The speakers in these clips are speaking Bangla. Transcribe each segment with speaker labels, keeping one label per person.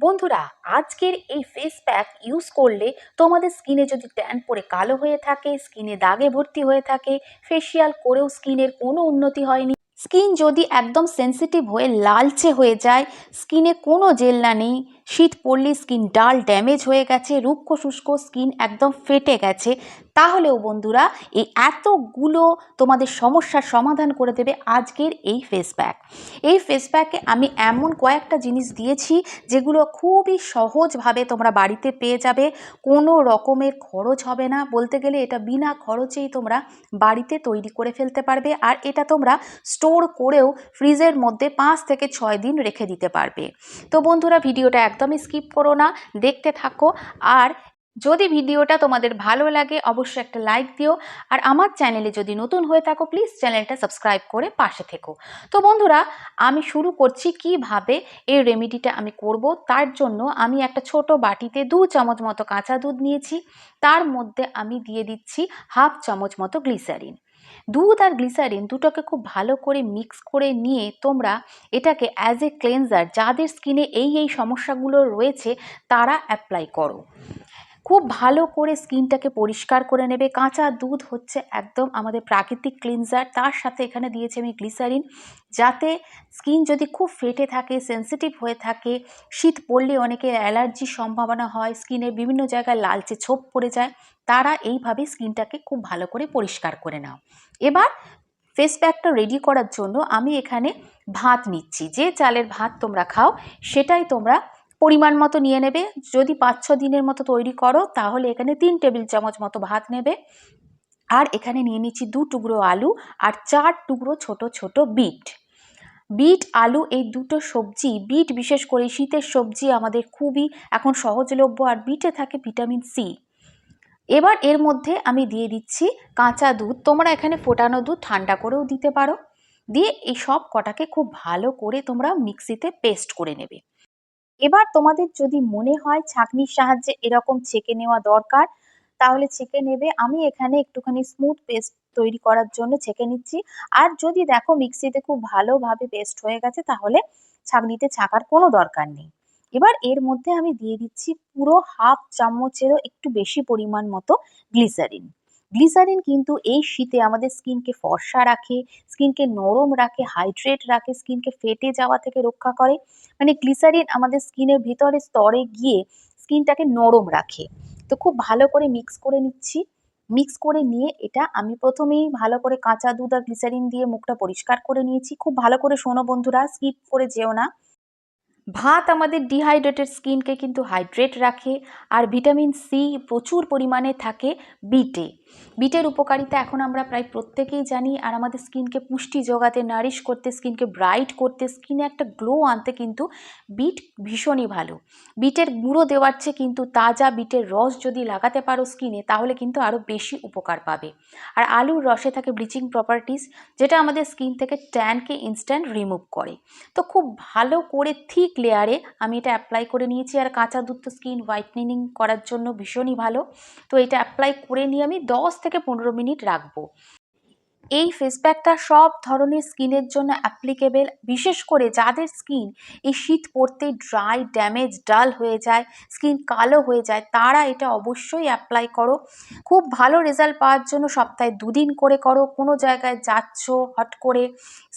Speaker 1: বন্ধুরা, আজকের এই ফেস প্যাক ইউজ করলে তোমাদের স্কিনে যদি ট্যান পরে কালো হয়ে থাকে স্কিনে দাগে ভর্তি হয়ে থাকে ফেসিয়াল করেও স্কিনের কোনো উন্নতি হয়নি। স্কিন যদি একদম সেন্সিটিভ হয়ে লালচে হয়ে যায় স্কিনে কোনো জেল্লা নেই। শীত পড়লে স্কিন ডাল ড্যামেজ হয়ে গেছে, রুক্ষ শুষ্ক স্কিন একদম ফেটে গেছে। তাহলেও বন্ধুরা, এই এতগুলো তোমাদের সমস্যার সমাধান করে দেবে আজকের এই ফেস প্যাক এই ফেস প্যাকে আমি এমন কয়েকটা জিনিস দিয়েছি, যেগুলো খুবই সহজভাবে তোমরা বাড়িতে পেয়ে যাবে। কোনো রকমের খরচ হবে না, বলতে গেলে এটা বিনা খরচেই তোমরা বাড়িতে তৈরি করে ফেলতে পারবে, আর এটা তোমরা স্টোর করেও ফ্রিজের মধ্যে পাঁচ থেকে ছয় দিন রেখে দিতে পারবে। তো বন্ধুরা, ভিডিওটা একদমই স্কিপ করো না, দেখতে থাকো, আর যদি ভিডিওটা তোমাদের ভালো লাগে, অবশ্যই একটা লাইক দিও। আর আমার চ্যানেলে যদি নতুন হয়ে থাকো প্লিজ চ্যানেলটা সাবস্ক্রাইব করে পাশে থেকো। তো বন্ধুরা, আমি শুরু করছি কীভাবে এই রেমেডিটা আমি করব। তার জন্য আমি একটা ছোট বাটিতে দু চামচ মতো কাঁচা দুধ নিয়েছি। তার মধ্যে আমি দিয়ে দিচ্ছি হাফ চামচ মতো গ্লিসারিন দুধ আর গ্লিসারিন দুটোকে খুব ভালো করে মিক্স করে নিয়ে তোমরা এটাকে অ্যাজ এ ক্লেনজার যাদের স্কিনে এই এই সমস্যাগুলো রয়েছে, তারা অ্যাপ্লাই করো। খুব ভালো করে স্কিনটাকে পরিষ্কার করে নেবে। কাঁচা দুধ হচ্ছে একদম আমাদের প্রাকৃতিক ক্লিনজার তার সাথে এখানে দিয়েছি আমি গ্লিসারিন যাতে স্কিন যদি খুব ফেটে থাকে সেন্সিটিভ হয়ে থাকে, শীত পড়লে অনেকে অ্যালার্জির সম্ভাবনা হয়, স্কিনে বিভিন্ন জায়গায় লালচে ছোপ পড়ে যায়, তারা এইভাবে স্কিনটাকে খুব ভালো করে পরিষ্কার করে নাও। এবার ফেস প্যাকটা রেডি করার জন্য আমি এখানে ভাত নিচ্ছি। যে চালের ভাত তোমরা খাও, সেটাই তোমরা পরিমাণ মতো নিয়ে নেবে। যদি পাঁচ ছ দিনের মতো তৈরি করো, তাহলে এখানে তিন টেবিল চামচ মতো ভাত নেবে। আর এখানে নিয়ে নিচ্ছি দু টুকরো আলু আর চার টুকরো ছোট ছোট বিট। বিট, আলু এই দুটো সবজি, বিট বিশেষ করে শীতের সবজি আমাদের খুবই এখন সহজলভ্য আর বিটে থাকে ভিটামিন সি। এবার এর মধ্যে আমি দিয়ে দিচ্ছি কাঁচা দুধ। তোমরা এখানে ফোটানো দুধ ঠান্ডা করেও দিতে পারো। দিয়ে এই সব কটাকে খুব ভালো করে তোমরা মিক্সিতে পেস্ট করে নেবে। এবার তোমাদের যদি মনে হয় ছাঁকনির সাহায্যে এরকম ছেঁকে নেওয়া দরকার, তাহলে ছেঁকে নেবে। আমি এখানে একটুখানি স্মুথ পেস্ট তৈরি করার জন্য ছেঁকে নিচ্ছি। আর যদি দেখো মিক্সিতে খুব ভালোভাবে পেস্ট হয়ে গেছে, তাহলে ছাঁকনিতে ছাঁকার কোনো দরকার নেই। এবার এর মধ্যে আমি দিয়ে দিচ্ছি পুরো হাফ চামচেরও একটু বেশি পরিমাণ মতো গ্লিসারিন গ্লিসারিন কিন্তু এই শীতে আমাদের স্কিনকে ফর্সা রাখে, স্কিনকে নরম রাখে হাইড্রেট রাখে, স্কিনকে ফেটে যাওয়া থেকে রক্ষা করে। মানে গ্লিসারিন আমাদের স্কিনের ভিতরে স্তরে গিয়ে স্কিনটাকে নরম রাখে। তো খুব ভালো করে মিক্স করে নিচ্ছি। মিক্স করে নিয়ে এটা আমি প্রথমেই ভালো করে কাঁচা দুধ আর গ্লিসারিন দিয়ে মুখটা পরিষ্কার করে নিয়েছি। খুব ভালো করে শোনো বন্ধুরা স্কিপ করে যেও না। ভাত আমাদের ডিহাইড্রেটেড স্কিনকে কিন্তু হাইড্রেট রাখে। আর ভিটামিন সি প্রচুর পরিমাণে থাকে বিটে বিটের উপকারিতা এখন আমরা প্রায় প্রত্যেকেই জানি, আর আমাদের স্কিনকে পুষ্টি যোগাতে, নারিশ করতে, স্কিনকে ব্রাইট করতে, স্কিনে একটা গ্লো আনতে কিন্তু বিট ভীষণই ভালো। বিটের গুঁড়ো দেওয়ার চেয়ে কিন্তু তাজা বিটের রস যদি লাগাতে পারো স্কিনে, তাহলে কিন্তু আরও বেশি উপকার পাবে। আর আলুর রসে থাকে ব্লিচিং প্রপার্টিস, যেটা আমাদের স্কিন থেকে ট্যানকে ইনস্ট্যান্ট রিমুভ করে। তো খুব ভালো করে থিক লেয়ারে আমি এটা অ্যাপ্লাই করে নিয়েছি, আর কাঁচা দুধ তো স্কিন হোয়াইটনিং করার জন্য ভীষণই ভালো। তো এটা অ্যাপ্লাই করে নিয়ে আমি দশ থেকে পনেরো মিনিট রাখব। এই ফেস প্যাকটা সব ধরনের স্কিনের জন্য অ্যাপ্লিকেবেল বিশেষ করে যাদের স্কিন এই শীত পড়তে ড্রাই ড্যামেজ ডাল হয়ে যায় স্কিন কালো হয়ে যায়, তারা এটা অবশ্যই অ্যাপ্লাই করো। খুব ভালো রেজাল্ট পাওয়ার জন্য সপ্তাহে দুদিন করে করো, কোনো জায়গায় যাচ্ছ, হট করে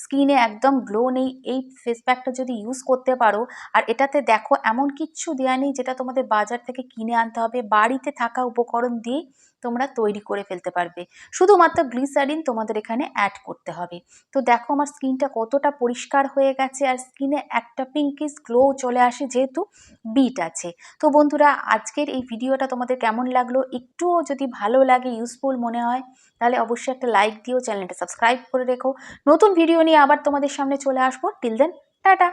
Speaker 1: স্কিনে একদম গ্লো নেই, এই ফেস প্যাকটা যদি ইউজ করতে পারো, আর এটাতে দেখো এমন কিচ্ছু দেওয়া নেই যেটা তোমাদের বাজার থেকে কিনে আনতে হবে, বাড়িতে থাকা উপকরণ দিয়েই তোমরা তৈরি করে ফেলতে পারবে। শুধুমাত্র গ্লিসারিন তোমাদের এখানে অ্যাড করতে হবে। তো দেখো আমার স্কিনটা কতটা পরিষ্কার হয়ে গেছে আর স্কিনে একটা পিঙ্কিস গ্লো চলে আসে যেহেতু বিট আছে। তো বন্ধুরা, আজকের এই ভিডিওটা তোমাদের কেমন লাগল? একটুও যদি ভালো লাগে ইউজফুল মনে হয়, তাহলে অবশ্যই একটা লাইক দিও, চ্যানেলটা সাবস্ক্রাইব করে রেখো। নতুন ভিডিও নিয়ে আবার তোমাদের সামনে চলে আসব। Till then tata!